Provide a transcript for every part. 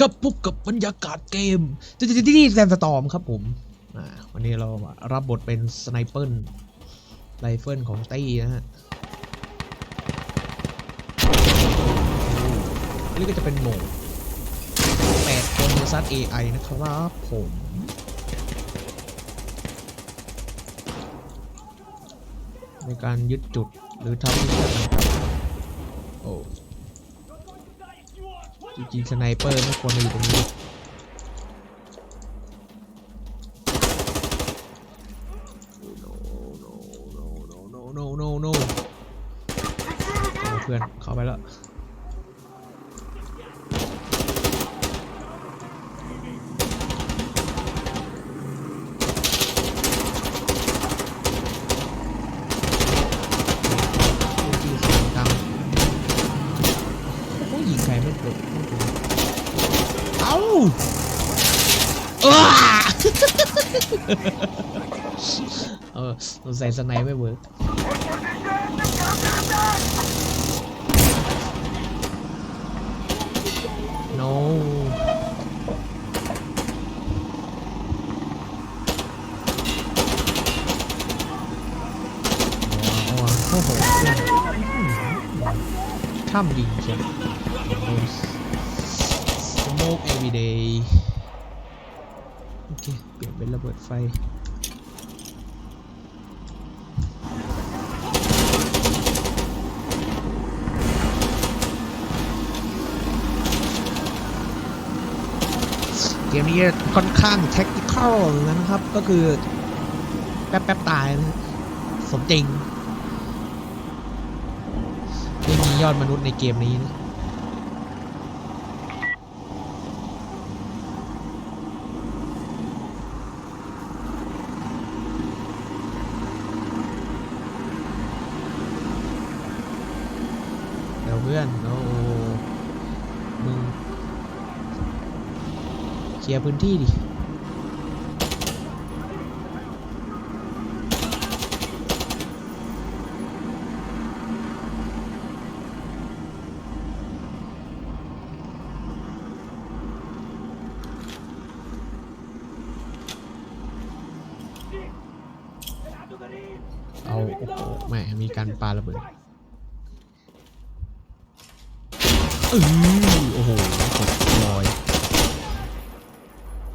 กับพบกับบรรยากาศเกมที่ที่ที่แซมสตอมครับผมวันนี้เรารับบทเป็นสไนเปอร์ไรเฟิลของตี้นะฮะอันนี้ก็จะเป็นโหมด8คนซัด AI นะครับผมในการยึดจุดหรือทำมิชชั่นต่างๆโอ้ จริงๆสไนเปอร์ไม่ควรมาอยู่ตรงนี้ no no no no no เอาเพื่อนเข้าไปแล้วจริงๆเสียงดังโอ้ยยิงใครไม่เกิดไม่เกิดเอ้าอ้า เออสงสัยสไนไม่เวิร์ก no โอ้โอ้โหข้ามยิงใช่ไหม smoke every day อเคเปลี่ยนเป็นระเบิดไฟเกมนี้ค่อนข้าง tactical นะครับ ก็คือ แป๊บแป๊บตายนะสมจริงไม่มียอดมนุษย์ในเกมนี้นะ เดี๋ยวเพื่อนโอ้โหมึงเคลียร์พื้นที่ดิเอาโอ้โหแม่มีการปาระเบิดเออโอ้โหกดลอย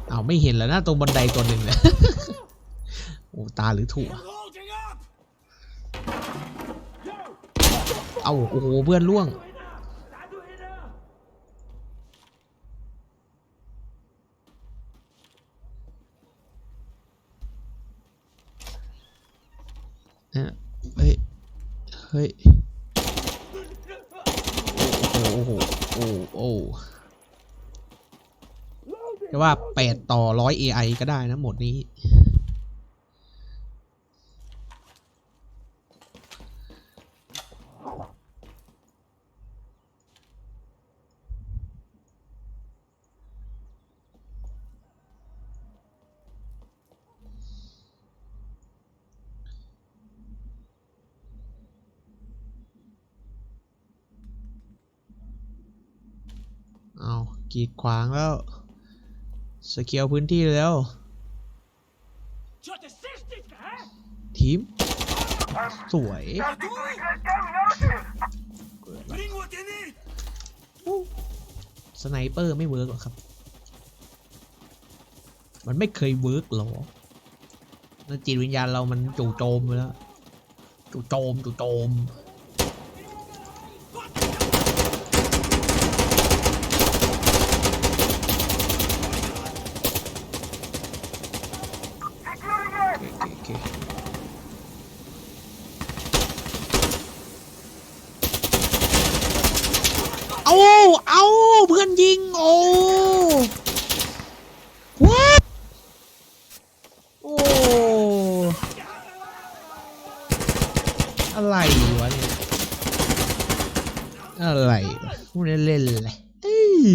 เอาไม่เห็นแล้วนะตรงบันไดตัวหนึ่งเลยโอ้ตาหรือถั่วเอาโอ้โหเพื่อนล่วงเนี่ยเฮ้ย เฮ้ย โอ้โหโอ้โอ้โหแต่ว่า8ต่อ100 AI ก็ได้นะหมดนี้ เอากีดขวางแล้วสเกลพื้นที่แล้ว ทีม สวยสไนเปอร์ไม่เวิร์กหรอครับ มันไม่เคยเวิร์กหรอจิตวิญญาณเรามันจู่โจมแล้วจู่โจมจู่โจม เคโอเคเอาเอาเพื่อนยิง โอ้ what โอ้อะไรวะเนี่ยอะไรวะพูดเล่นๆเลยเอ้ย